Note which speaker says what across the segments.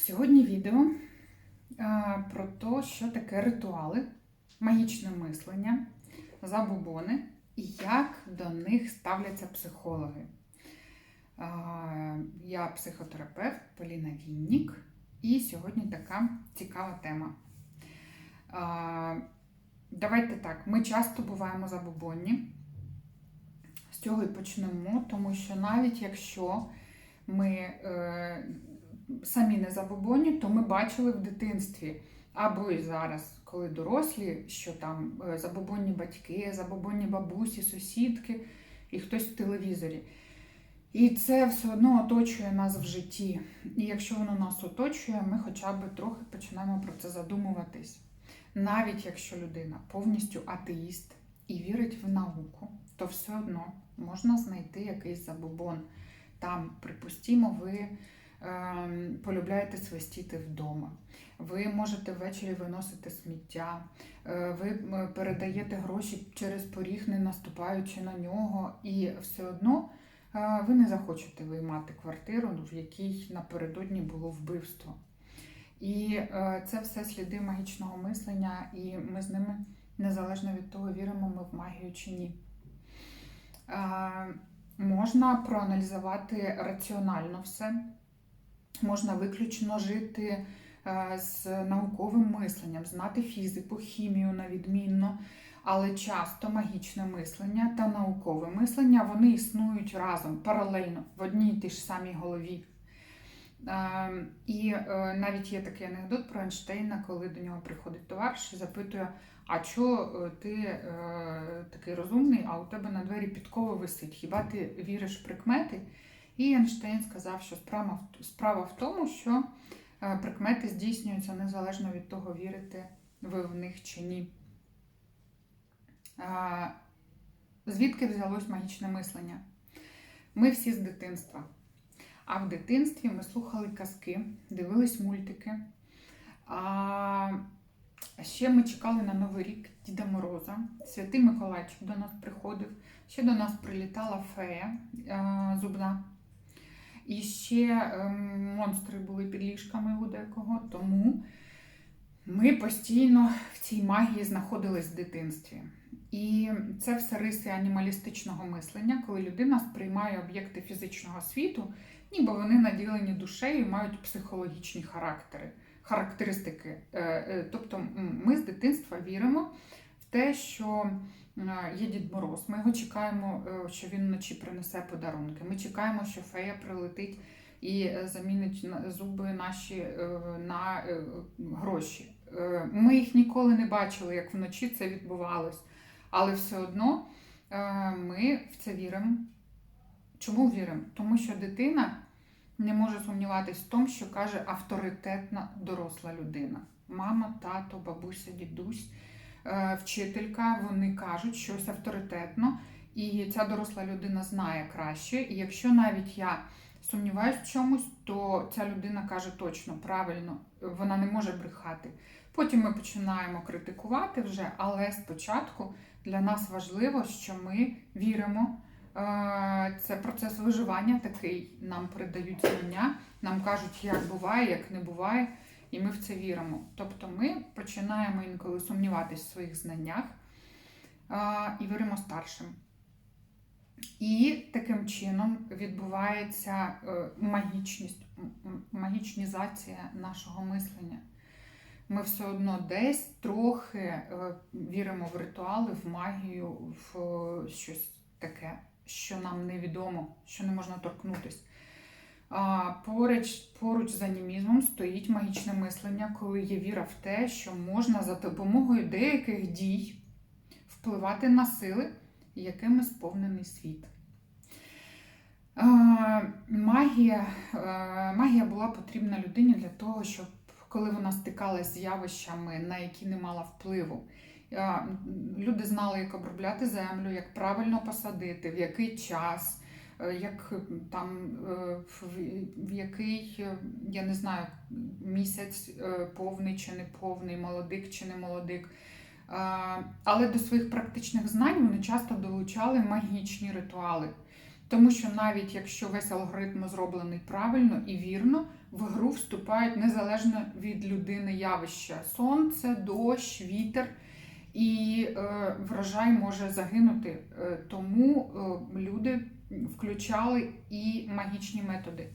Speaker 1: Сьогодні відео про те, що таке ритуали, магічне мислення, забобони і як до них ставляться психологи. Я психотерапевт Поліна Віннік, і сьогодні така цікава тема. Давайте так, ми часто буваємо забобонні. З цього і почнемо, тому що навіть якщо ми е, самі не забобонні, то ми бачили в дитинстві або і зараз, коли дорослі, що там е, забобонні батьки, забобонні бабусі, сусідки і хтось в телевізорі. І це все одно оточує нас в житті. І якщо воно нас оточує, ми хоча б трохи починаємо про це задумуватись. Навіть якщо людина повністю атеїст і вірить в науку, то все одно можна знайти якийсь забобон. Там, припустімо, ви полюбляєте свистіти вдома. Ви можете ввечері виносити сміття, е, ви передаєте гроші через поріг, не наступаючи на нього, і все одно е, ви не захочете виймати квартиру, в якій напередодні було вбивство. І е, це все сліди магічного мислення, і ми з ними незалежно від того, віримо ми в магію чи ні. Можна проаналізувати раціонально все, можна виключно жити е, з науковим мисленням, знати фізику, хімію на відмінно, але часто магічне мислення та наукове мислення вони існують разом, паралельно, в одній тій ж самій голові. Е, І е, навіть є такий анекдот про Ейнштейна, коли до нього приходить товариш і запитує, а чого ти такий розумний, а у тебе на двері підкова висить? Хіба ти віриш в прикмети? І Ейнштейн сказав, що справа, в- тому, що е, прикмети здійснюються незалежно від того, вірите ви в них чи ні. Звідки взялось магічне мислення? Ми всі з дитинства. А в дитинстві ми слухали казки, дивились мультики. А ще ми чекали на Новий рік Діда Мороза. Святий Миколайчик до нас приходив. Ще до нас прилітала фея е, зубна. І ще ем, монстри були під ліжками у декого. Тому ми постійно в цій магії знаходились в дитинстві. І це все риси анімалістичного мислення, коли людина сприймає об'єкти фізичного світу ніби вони наділені душею і мають психологічні характери, характеристики. Е, е, Тобто ми з дитинства віримо в те, що є Дід Мороз. Ми його чекаємо, е, що він вночі принесе подарунки. Ми чекаємо, що фея прилетить і е, замінить зуби наші е, на е, гроші. Е, Ми їх ніколи не бачили, як вночі це відбувалось, але все одно е, ми в це віримо. Чому віримо? Тому що дитина не може сумніватись в тому, що каже авторитетна доросла людина. Мама, тато, бабуся, дідусь, е, вчителька, вони кажуть щось авторитетно, і ця доросла людина знає краще. І якщо навіть я сумніваюсь в чомусь, то ця людина каже точно, правильно, вона не може брехати. Потім ми починаємо критикувати вже, але спочатку для нас важливо, що ми віримо. Е, Це процес виживання такий. Нам передають знання, нам кажуть, як буває, як не буває, і ми в це віримо. Тобто ми починаємо інколи сумніватися в своїх знаннях і віримо старшим. І таким чином відбувається е, магічність, магічнізація нашого мислення. Ми все одно десь трохи е, віримо в ритуали, в магію, в е, щось таке, що нам невідомо, що не можна торкнутись. Поруч, поруч з анімізмом стоїть магічне мислення, коли є віра в те, що можна за допомогою деяких дій впливати на сили, якими сповнений світ. Магія, магія була потрібна людині для того, щоб коли вона стикалася з явищами, на які не мала впливу. Люди знали, як обробляти землю, як правильно посадити, в який час, як там е, в, який, е, я не знаю, місяць е, повний чи не повний, молодик чи не молодик. Але до своїх практичних знань вони часто долучали магічні ритуали. Тому що навіть якщо весь алгоритм зроблений правильно і вірно, в гру вступають незалежно від людини явища: сонце, дощ, вітер. І е, врожай може загинути. Тому е, люди включали і магічні методи.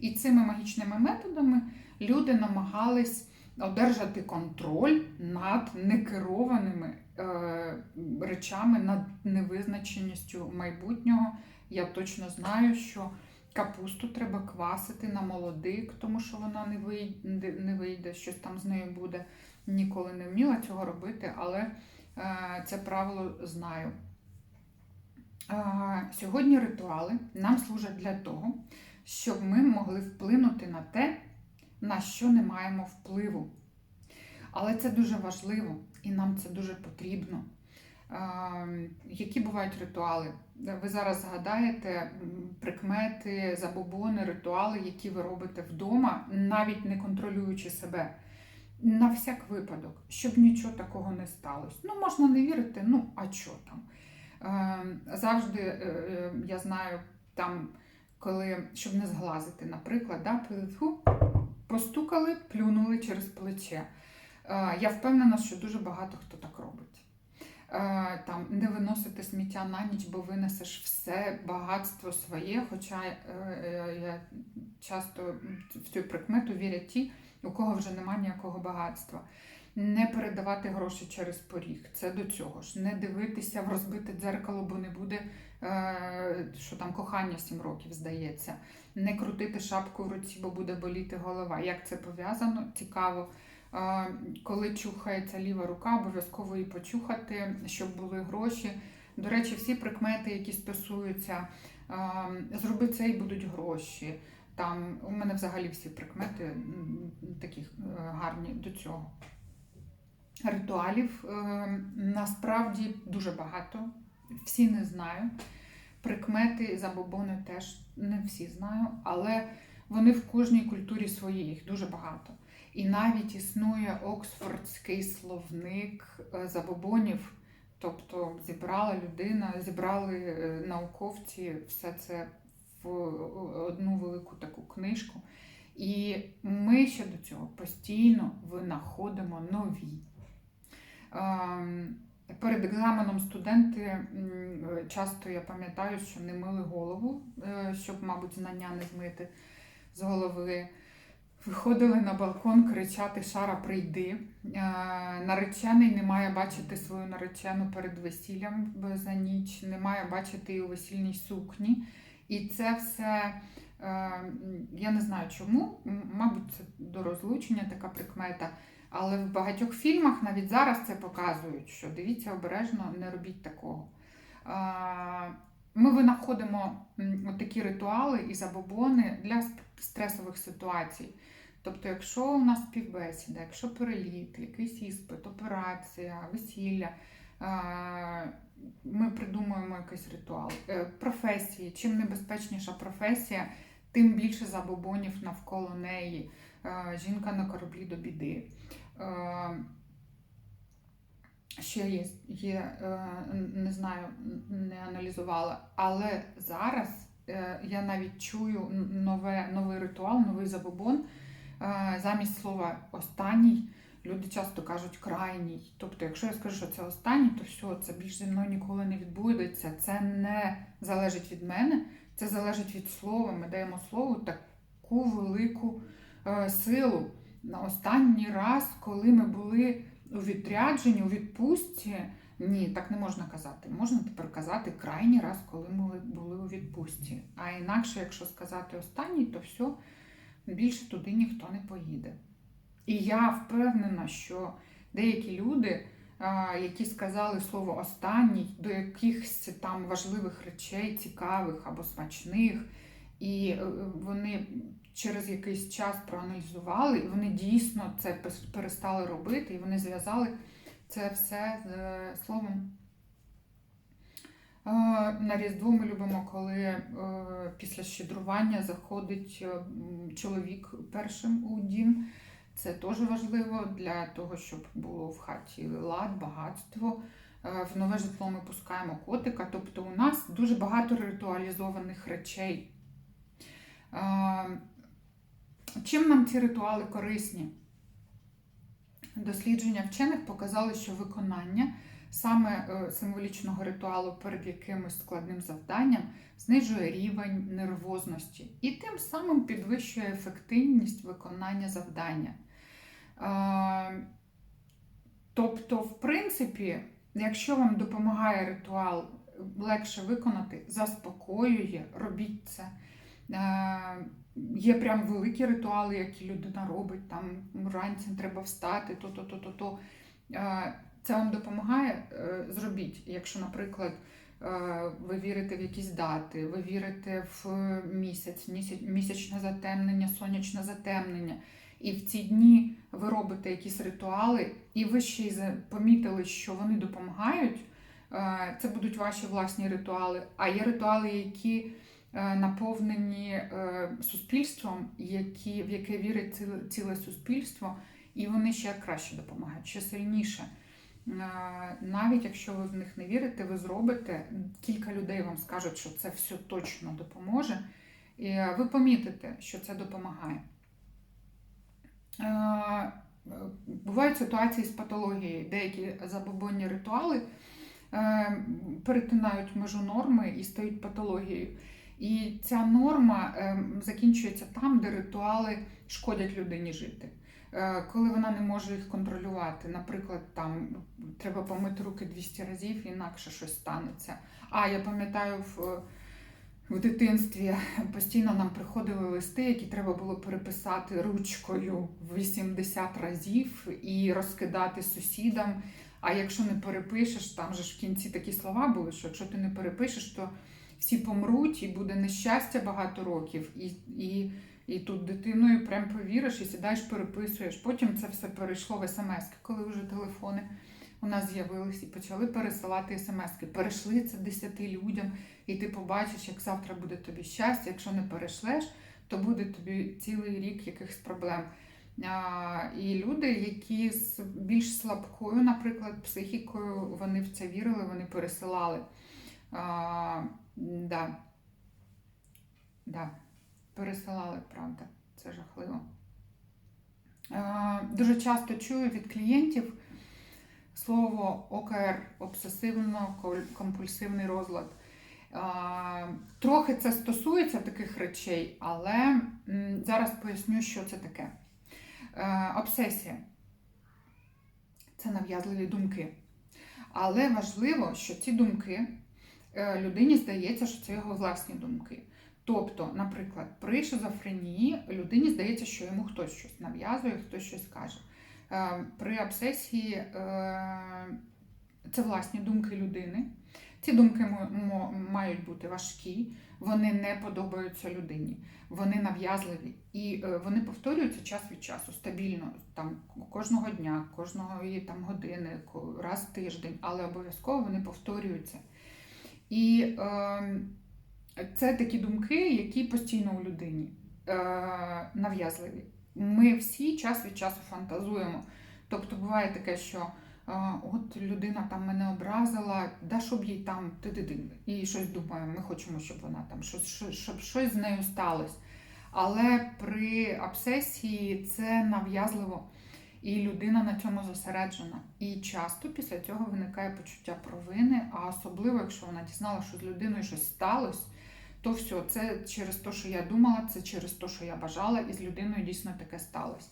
Speaker 1: І цими магічними методами люди намагались одержати контроль над некерованими е, речами, над невизначеністю майбутнього. Я точно знаю, що капусту треба квасити на молодик, тому що вона не вийде, не вийде, щось там з нею буде. Ніколи не вміла цього робити, але е, це правило знаю. Сьогодні ритуали нам служать для того, щоб ми могли вплинути на те, на що не маємо впливу. Але це дуже важливо і нам це дуже потрібно. Які бувають ритуали? Ви зараз згадаєте прикмети, забобони, ритуали, які ви робите вдома, навіть не контролюючи себе. На всяк випадок, щоб нічого такого не сталося. Ну, можна не вірити, ну а що там? Е, Завжди е, е, я знаю, там, коли, щоб не зглазити, наприклад, да, постукали, плюнули через плече. Е, Я впевнена, що дуже багато хто так робить. Там не виносити сміття на ніч, бо винесеш все багатство своє. Хоча я часто в цю прикмету вірять ті, у кого вже немає ніякого багатства. Не передавати гроші через поріг. Це до цього ж. Не дивитися в розбите дзеркало, бо не буде, е, що там кохання 7 років здається. Не крутити шапку в руці, бо буде боліти голова. Як це пов'язано? Цікаво. Е, Коли чухається ліва рука, обов'язково її почухати, щоб були гроші. До речі, всі прикмети, які стосуються е, зроби це і будуть гроші. Там у мене взагалі всі прикмети такі гарні до цього. Ритуалів е, насправді дуже багато. Всі не знаю. Прикмети, забобони теж не всі знаю, але вони в кожній культурі свої, їх дуже багато. І навіть існує Оксфордський словник е, забобонів, тобто зібрала людина, зібрали е, науковці все це в одну велику таку книжку. І ми ще до цього постійно винаходимо нові. Ем, Перед екзаменом студенти часто я пам'ятаю, що не мили голову, е, щоб, мабуть, знання не змити з голови. Виходили на балкон кричати Шара, прийди. Е, Наречений не має бачити свою наречену перед весіллям за ніч, не має бачити її у весільній сукні. І це все, е, я не знаю чому, мабуть, це до розлучення така прикмета. Але в багатьох фільмах навіть зараз це показують, що дивіться обережно, не робіть такого. Ми винаходимо такі ритуали і забобони для стресових ситуацій. Тобто, якщо у нас співбесіда, якщо переліт, якийсь іспит, операція, весілля, ми придумуємо якийсь ритуал. Е, Професії. Чим небезпечніша професія, тим більше забобонів навколо неї. Е, Жінка на кораблі до біди. Е, Ще є, є е, не знаю, не аналізувала. Але зараз я навіть чую нове, новий ритуал, новий забобон. Замість слова останній люди часто кажуть крайній. Тобто, якщо я скажу, що це останній, то все, це більш зі мною ніколи не відбудеться. Це не залежить від мене, це залежить від слова. Ми даємо слову таку велику е, силу. На останній раз, коли ми були у відрядженні, у відпустці, ні, так не можна казати. Можна тепер казати крайній раз, коли ми були у відпустці. А інакше, якщо сказати останній, то все, більше туди ніхто не поїде. І я впевнена, що деякі люди, які сказали слово останній до якихось там важливих речей, цікавих або смачних, і е, вони через якийсь час проаналізували, і вони дійсно це перестали робити, і вони зв'язали це все з е, словом. Е, На Різдво ми любимо, коли е, після щедрування заходить е, чоловік першим у дім. Це теж важливо для того, щоб було в хаті лад, багатство. Е, В нове житло ми пускаємо котика. Тобто у нас дуже багато ритуалізованих речей. Е, Чим нам ці ритуали корисні? Дослідження вчених показали, що виконання саме е, символічного ритуалу перед якимось складним завданням знижує рівень нервозності і тим самим підвищує ефективність виконання завдання. Тобто, в принципі, якщо вам допомагає ритуал легше виконати, заспокоює, робіть це. Є прям великі ритуали, які людина робить, там вранці треба встати, то-то, то, то, Це вам допомагає, е, зробіть. Якщо, наприклад, е, ви вірите в якісь дати, ви вірите в місяць- місячне затемнення, сонячне затемнення, і в ці дні ви робите якісь ритуали, і ви ще й помітили, що вони допомагають, е, це будуть ваші власні ритуали. А є ритуали, які е, наповнені е, суспільством, які, в яке вірить ціле, суспільство, і вони ще краще допомагають, ще сильніше. Навіть якщо ви в них не вірите, ви зробите, кілька людей вам скажуть, що це все точно допоможе, і ви помітите, що це допомагає. Е, Бувають ситуації з патологією, деякі забобонні ритуали е, перетинають межу норми і стають патологією. І ця норма е, закінчується там, де ритуали шкодять людині жити. Коли вона не може їх контролювати, наприклад, там треба помити руки 200 разів, інакше щось станеться. А я пам'ятаю, в, в дитинстві постійно нам приходили листи, які треба було переписати ручкою 80 разів і розкидати сусідам. А якщо не перепишеш, там же ж в кінці такі слова були, що якщо ти не перепишеш, то всі помруть і буде нещастя багато років. І, і, і тут дитиною прям повіриш і сідаєш, переписуєш. Потім це все перейшло в смс, коли вже телефони у нас з'явились і почали пересилати смс. Перейшли це 10 людям, і ти побачиш, як завтра буде тобі щастя. Якщо не перейшлеш, то буде тобі цілий рік якихось проблем. А, і люди, які з більш слабкою, наприклад, психікою, вони в це вірили, вони пересилали. А, да. Да. Пересилали, правда, це жахливо. А, дуже часто чую від клієнтів слово ОКР обсесивно-компульсивний розлад. Трохи це стосується таких речей, але зараз поясню, що це таке. Е, Обсесія це нав'язливі думки. Але важливо, що ці думки е, людині здається, що це його власні думки. Тобто, наприклад, при шизофренії людині здається, що йому хтось щось нав'язує, хтось щось каже. Е, При обсесії це власні думки людини. Ці думки мають бути важкі, вони не подобаються людині, вони нав'язливі і е, вони повторюються час від часу стабільно, там кожного дня, кожного там години, раз в тиждень, але обов'язково вони повторюються. І е, це такі думки, які постійно у людині е, нав'язливі. Ми всі час від часу фантазуємо. Тобто буває таке, що от людина там мене образила, да щоб їй там ти-ти-ти. І щось думаємо, ми хочемо, щоб вона там щоб щось з нею сталося. Але при обсесії це нав'язливо, і людина на цьому зосереджена. І часто після цього виникає почуття провини, а особливо, якщо вона дізнала, що з людиною щось сталося, то все, це через те, що я думала, це через те, що я бажала, і з людиною дійсно таке сталося.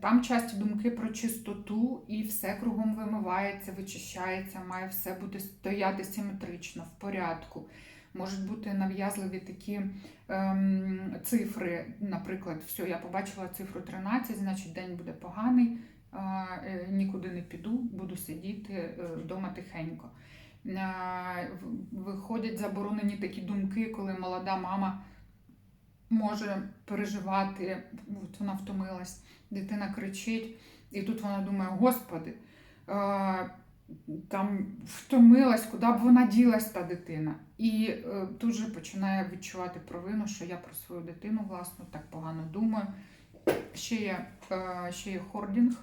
Speaker 1: Там часті думки про чистоту, і все кругом вимивається, вичищається, має все бути стояти симетрично, в порядку. Можуть бути нав'язливі такі ем, цифри. Наприклад, все, я побачила цифру 13, значить день буде поганий, е, нікуди не піду, буду сидіти е, вдома тихенько. В- Виходять заборонені такі думки, коли молода мама може переживати, от вона втомилась, дитина кричить, і тут вона думає: Господи, е, там втомилась, куди б вона ділась та дитина. І е, тут же починає відчувати провину, що я про свою дитину власну так погано думаю. Ще є, е, ще є хордінг.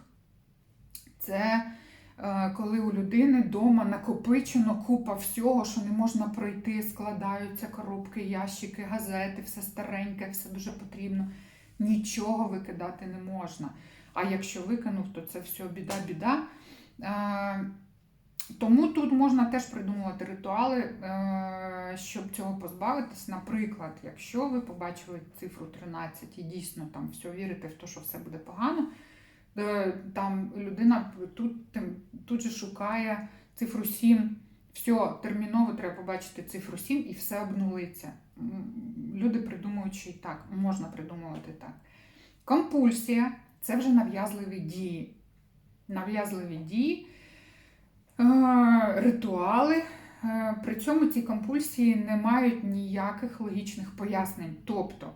Speaker 1: Це коли у людини вдома накопичено купа всього, що не можна пройти, складаються коробки, ящики, газети, все стареньке, все дуже потрібно. Нічого викидати не можна. А якщо викинув, то це все біда-біда. Е, Тому тут можна теж придумувати ритуали, е, щоб цього позбавитись. Наприклад, якщо ви побачили цифру 13 і дійсно там все вірите в те, що все буде погано, е, там людина тут, тим- тут же шукає цифру 7. Все, терміново треба побачити цифру 7 і все обнулиться. Люди придумують, і так, можна придумувати так. Компульсія це вже нав'язливі дії. Нав'язливі дії, е, ритуали. Е, При цьому ці компульсії не мають ніяких логічних пояснень. Тобто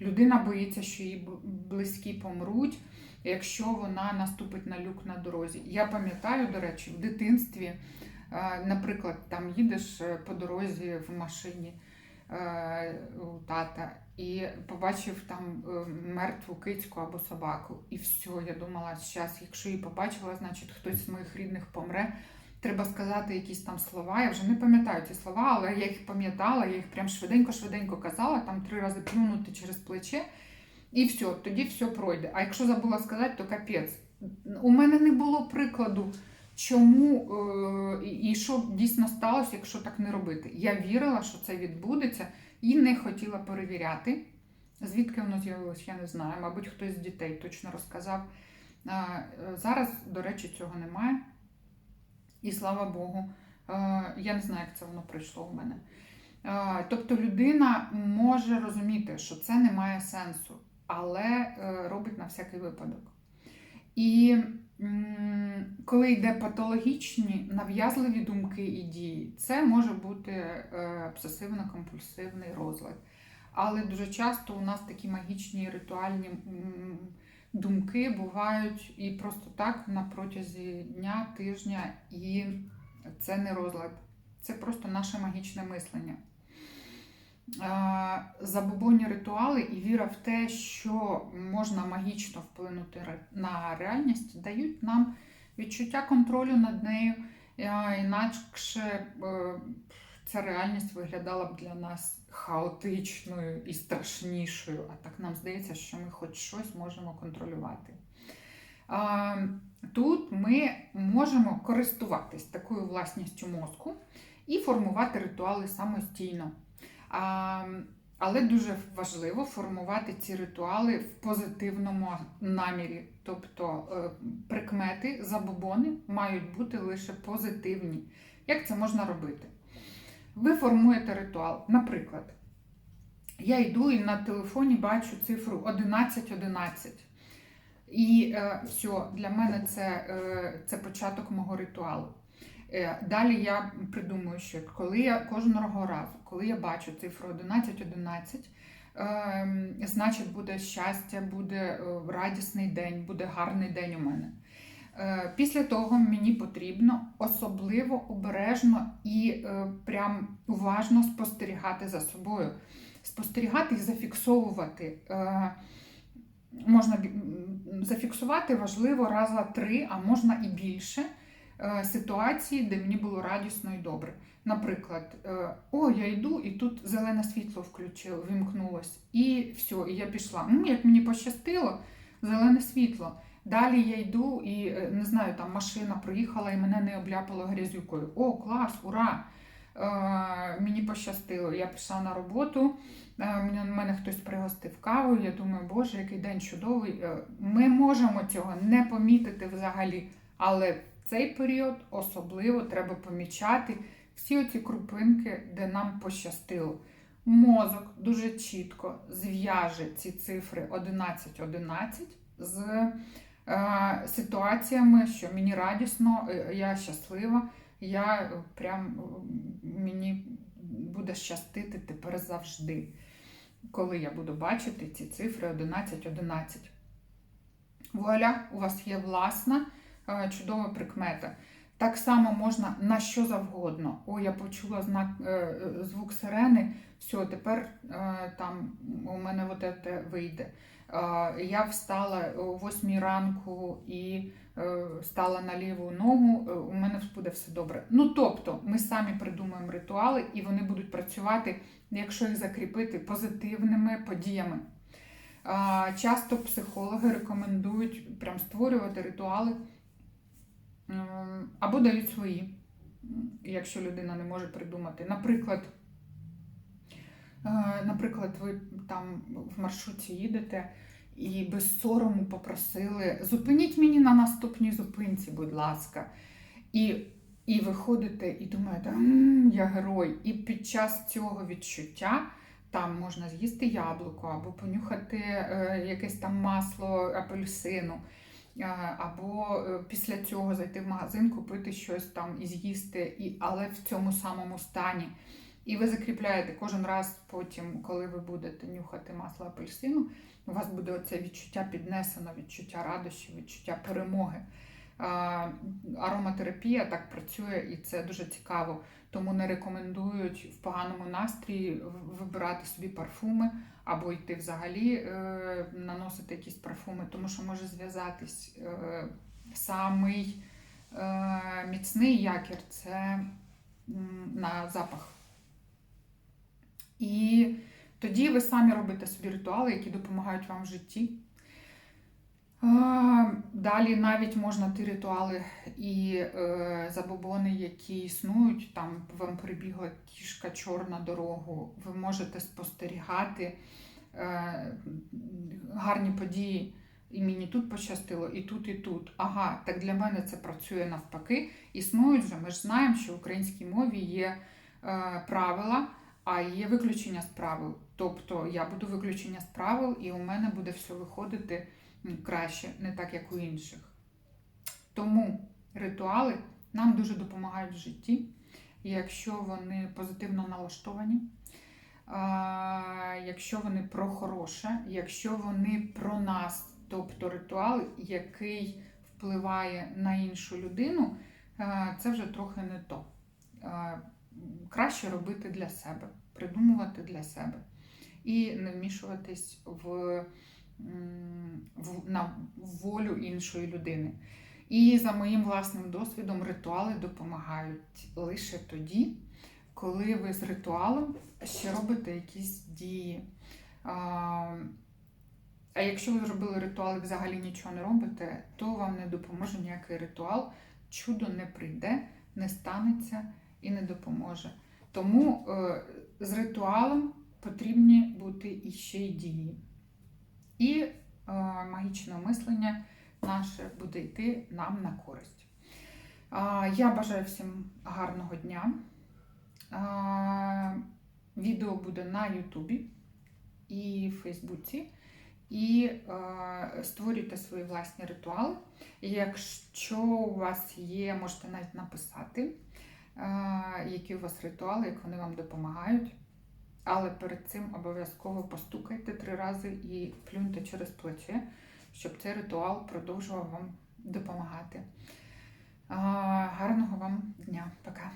Speaker 1: людина боїться, що її близькі помруть, якщо вона наступить на люк на дорозі. Я пам'ятаю, до речі, в дитинстві, е, наприклад, там їдеш е, по дорозі в машині е, у тата і побачив там мертву кицьку або собаку. І все, я думала, зараз, якщо її побачила, значить хтось з моїх рідних помре. Треба сказати якісь там слова. Я вже не пам'ятаю ці слова, але я їх пам'ятала, я їх прям швиденько-швиденько казала, там три рази плюнути через плече, і все, тоді все пройде. А якщо забула сказати, то капець. У мене не було прикладу, чому е, і що дійсно сталося, якщо так не робити. Я вірила, що це відбудеться, і не хотіла перевіряти. Звідки воно з'явилось, я не знаю. Мабуть, хтось з дітей точно розказав. Е, Зараз, до речі, цього немає. І слава Богу, Е, я не знаю, як це воно прийшло в мене. Е, Тобто людина може розуміти, що це не має сенсу, але е, робить на всякий випадок. І коли йде патологічні, нав'язливі думки і дії, це може бути е, обсесивно-компульсивний розлад. Але дуже часто у нас такі магічні ритуальні думки бувають і просто так на протязі дня, тижня, і це не розлад, це просто наше магічне мислення. Е, Забобонні ритуали і віра в те, що можна магічно вплинути на реальність, дають нам відчуття контролю над нею, е, інакше е, ця реальність виглядала б для нас хаотичною і страшнішою. А так нам здається, що ми хоч щось можемо контролювати. Тут ми можемо користуватись такою власністю мозку і формувати ритуали самостійно. Але дуже важливо формувати ці ритуали в позитивному намірі. Тобто е, прикмети, забобони мають бути лише позитивні. Як це можна робити? Ви формуєте ритуал. Наприклад, я йду і на телефоні бачу цифру 1111. І е, все, для мене це, е, це початок мого ритуалу. Е, далі я придумую, що коли я кожного разу, коли я бачу цифру 1111, е, значить буде щастя, буде е, радісний день, буде гарний день у мене. Е, Після того мені потрібно особливо обережно і прям уважно спостерігати за собою. Спостерігати і зафіксовувати. Можна зафіксувати важливо раза три, а можна і більше ситуації, де мені було радісно і добре. Наприклад, е, о, я йду, і тут зелене світло включило, вимкнулось, і все, і я пішла. М, як мені пощастило, зелене світло. Далі я йду і е, не знаю, там машина проїхала і мене не обляпало грязюкою. О, клас, ура! Е, мені пощастило. Я пішла на роботу, е, мене- хтось пригостив кавою. Я думаю, боже, який день чудовий. Е, Ми можемо цього не помітити взагалі, але цей період особливо треба помічати всі оці крупинки, де нам пощастило. Мозок дуже чітко зв'яже ці цифри 11-11 з е, ситуаціями, що мені радісно, е, я щаслива, я прям мені буде щастити тепер завжди, коли я буду бачити ці цифри 11-11. Вуаля, у вас є власна чудова прикмета. Так само можна на що завгодно. О, я почула знак, е, е, звук сирени, все, тепер е, там у мене от це вийде. Е, Я встала о 8 ранку і е, стала на ліву ногу, е, у мене буде все добре. Ну тобто, ми самі придумуємо ритуали, і вони будуть працювати, якщо їх закріпити позитивними подіями. Часто психологи рекомендують прям створювати ритуали або дають свої, якщо людина не може придумати. Наприклад, е, наприклад, ви там в маршруті їдете і без сорому попросили зупиніть мені на наступній зупинці, будь ласка. І, і виходите і думаєте, «М, я герой. І під час цього відчуття там можна з'їсти яблуко, або понюхати е, якесь там масло апельсину, або е, після цього зайти в магазин, купити щось там і з'їсти, і, але в цьому самому стані. І ви закріпляєте кожен раз потім, коли ви будете нюхати масло апельсину, у вас буде оце відчуття піднесено, відчуття радощі, відчуття перемоги. Ароматерапія так працює, і це дуже цікаво. Тому не рекомендують в поганому настрої вибирати собі парфуми або йти взагалі е, наносити якісь парфуми, тому що може зв'язатись е, самий е, міцний якір це на запах. І тоді ви самі робите собі ритуали, які допомагають вам в житті. Далі навіть можна ті ритуали і е, забобони, які існують, там вам прибігла кішка чорна дорогу, ви можете спостерігати е, гарні події. І мені тут пощастило, і тут, і тут. Ага, так для мене це працює навпаки. Існують вже. Ми ж знаємо, що в українській мові є е, правила, а є виключення з правил. Тобто я буду виключення з правил, і у мене буде все виходити краще, не так, як у інших. Тому ритуали нам дуже допомагають в житті, якщо вони позитивно налаштовані, якщо вони про хороше, якщо вони про нас, тобто ритуал, який впливає на іншу людину, це вже трохи не то. Краще робити для себе, придумувати для себе і не вмішуватись в, на волю іншої людини. І за моїм власним досвідом ритуали допомагають лише тоді, коли ви з ритуалом ще робите якісь дії. А, якщо ви зробили ритуал і взагалі нічого не робите, то вам не допоможе ніякий ритуал, чудо не прийде, не станеться і не допоможе. Тому е, з ритуалом потрібні бути іще й дії. І е, магічне мислення наше буде йти нам на користь. А, Я бажаю всім гарного дня. А, Відео буде на Ютубі і Фейсбуці. І е, створюйте свої власні ритуали. Якщо у вас є, можете навіть написати, е, які у вас ритуали, як вони вам допомагають. Але перед цим обов'язково постукайте три рази і плюньте через плече, щоб цей ритуал продовжував вам допомагати. Гарного вам дня. Пока.